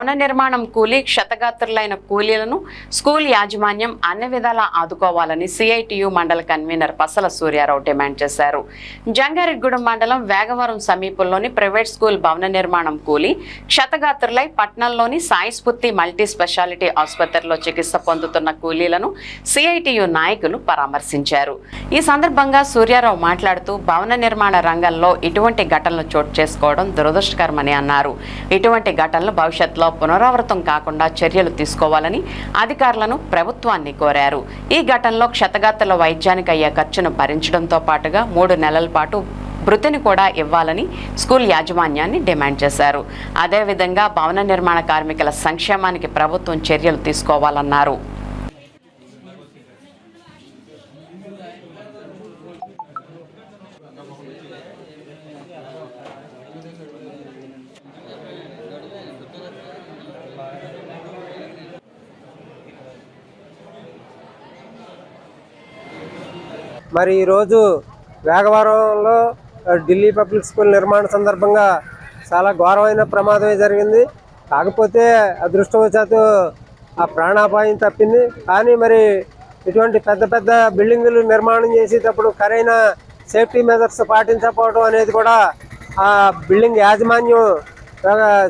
భవన నిర్మాణం కూలీ క్షతగాత్రులైన కూలీలను స్కూల్ యాజమాన్యం అన్ని విధాలా ఆదుకోవాలని సిఐటియు మండల కన్వీనర్ పసల సూర్యారావు డిమాండ్ చేశారు. జంగారెడ్గూడెం మండలం వేగవరం సమీపంలోని ప్రైవేట్ స్కూల్ భవన నిర్మాణం కూలీ క్షతగాత్రులై పట్నంలోని సాయి స్ఫూర్తి మల్టీ స్పెషాలిటీ ఆసుపత్రిలో చికిత్స పొందుతున్న కూలీలను సిఐటియు నాయకులు పరామర్శించారు. ఈ సందర్భంగా సూర్యారావు మాట్లాడుతూ భవన నిర్మాణ రంగంలో ఇటువంటి ఘటనలు చోటు చేసుకోవడం దురదృష్టకరమని అన్నారు. ఇటువంటి ఘటనలు భవిష్యత్తులో పునరావృతం కాకుండా చర్యలు తీసుకోవాలని అధికారులను ప్రభుత్వాన్ని కోరారు. ఈ ఘటనలో క్షతగాత్రుల వైద్యానికి అయ్యే ఖర్చును భరించడంతో పాటుగా మూడు నెలల పాటు భృతిని కూడా ఇవ్వాలని స్కూల్ యాజమాన్యాన్ని డిమాండ్ చేశారు. అదేవిధంగా భవన నిర్మాణ కార్మికుల సంక్షేమానికి ప్రభుత్వం చర్యలు తీసుకోవాలన్నారు. మరి ఈరోజు వేగవరంలో ఢిల్లీ పబ్లిక్ స్కూల్ నిర్మాణ సందర్భంగా చాలా ఘోరమైన ప్రమాదమే జరిగింది. కాకపోతే అదృష్టవశాత్తు ఆ ప్రాణాపాయం తప్పింది. కానీ మరి ఇటువంటి పెద్ద పెద్ద బిల్డింగులు నిర్మాణం చేసేటప్పుడు సరైన సేఫ్టీ మెజర్స్ పాటించకపోవడం అనేది కూడా ఆ బిల్డింగ్ యాజమాన్యం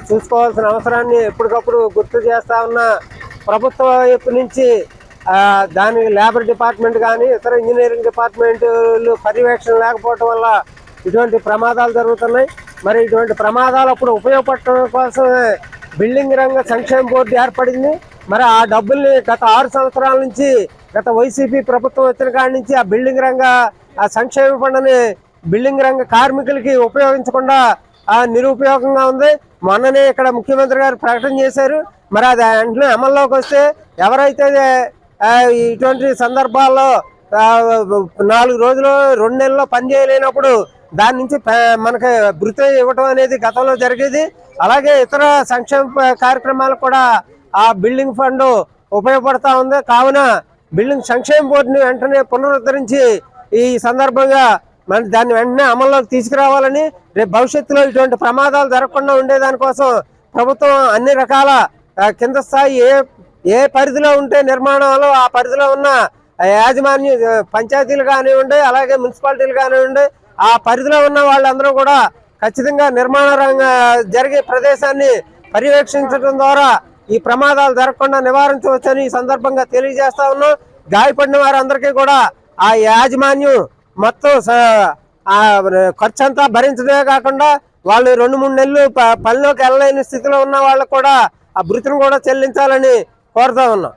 చూసుకోవాల్సిన అవసరాన్ని ఎప్పటికప్పుడు గుర్తు చేస్తా ఉన్న ప్రభుత్వం వైపు నుంచి దానికి లేబర్ డిపార్ట్మెంట్ కానీ ఇతర ఇంజనీరింగ్ డిపార్ట్మెంట్లు పర్యవేక్షణ లేకపోవటం వల్ల ఇటువంటి ప్రమాదాలు జరుగుతున్నాయి. మరి ఇటువంటి ప్రమాదాలు అప్పుడు ఉపయోగపడటం కోసమే బిల్డింగ్ రంగ సంక్షేమ బోర్డు ఏర్పడింది. మరి ఆ డబ్బుల్ని గత ఆరు సంవత్సరాల నుంచి గత వైసీపీ ప్రభుత్వం వచ్చిన కాడి నుంచి ఆ బిల్డింగ్ రంగ ఆ సంక్షేమ ఫండ్ని బిల్డింగ్ రంగ కార్మికులకి ఉపయోగించకుండా ఆ నిరుపయోగంగా ఉంది. మొన్ననే ఇక్కడ ముఖ్యమంత్రి గారు ప్రకటన చేశారు. మరి అది వెంటనే అమల్లోకి వస్తే ఎవరైతే ఇటువంటి సందర్భాల్లో నాలుగు రోజులు రెండు నెలల్లో పని చేయలేనప్పుడు దాని నుంచి మనకి భృతి ఇవ్వటం అనేది గతంలో జరిగేది. అలాగే ఇతర సంక్షేమ కార్యక్రమాలు కార్యక్రమాలకు కూడా ఆ బిల్డింగ్ ఫండ్ ఉపయోగపడతా ఉంది. కావున బిల్డింగ్ సంక్షేమ బోర్డుని వెంటనే పునరుద్ధరించి ఈ సందర్భంగా మన దాన్ని వెంటనే అమల్లోకి తీసుకురావాలని రేపు భవిష్యత్తులో ఇటువంటి ప్రమాదాలు జరగకుండా ఉండేదానికోసం ప్రభుత్వం అన్ని రకాల కింద స్థాయి ఏ ఏ పరిధిలో ఉంటే నిర్మాణాలు ఆ పరిధిలో ఉన్న యాజమాన్య పంచాయతీలు కానివ్వండి అలాగే మున్సిపాలిటీలు కానివ్వండి ఆ పరిధిలో ఉన్న వాళ్ళందరూ కూడా ఖచ్చితంగా నిర్మాణ రంగ జరిగే ప్రదేశాన్ని పర్యవేక్షించడం ద్వారా ఈ ప్రమాదాలు జరగకుండా నివారించవచ్చని ఈ సందర్భంగా తెలియజేస్తా ఉన్నాం. గాయపడిన వారందరికీ కూడా ఆ యాజమాన్యం మొత్తం స- ఖర్చు అంతా భరించడమే కాకుండా వాళ్ళు రెండు మూడు నెలలు ప- పనిలోకి వెళ్ళలేని స్థితిలో ఉన్న వాళ్ళకు కూడా ఆ భృతిని కూడా చెల్లించాలని కోరుతా ఉన్నాం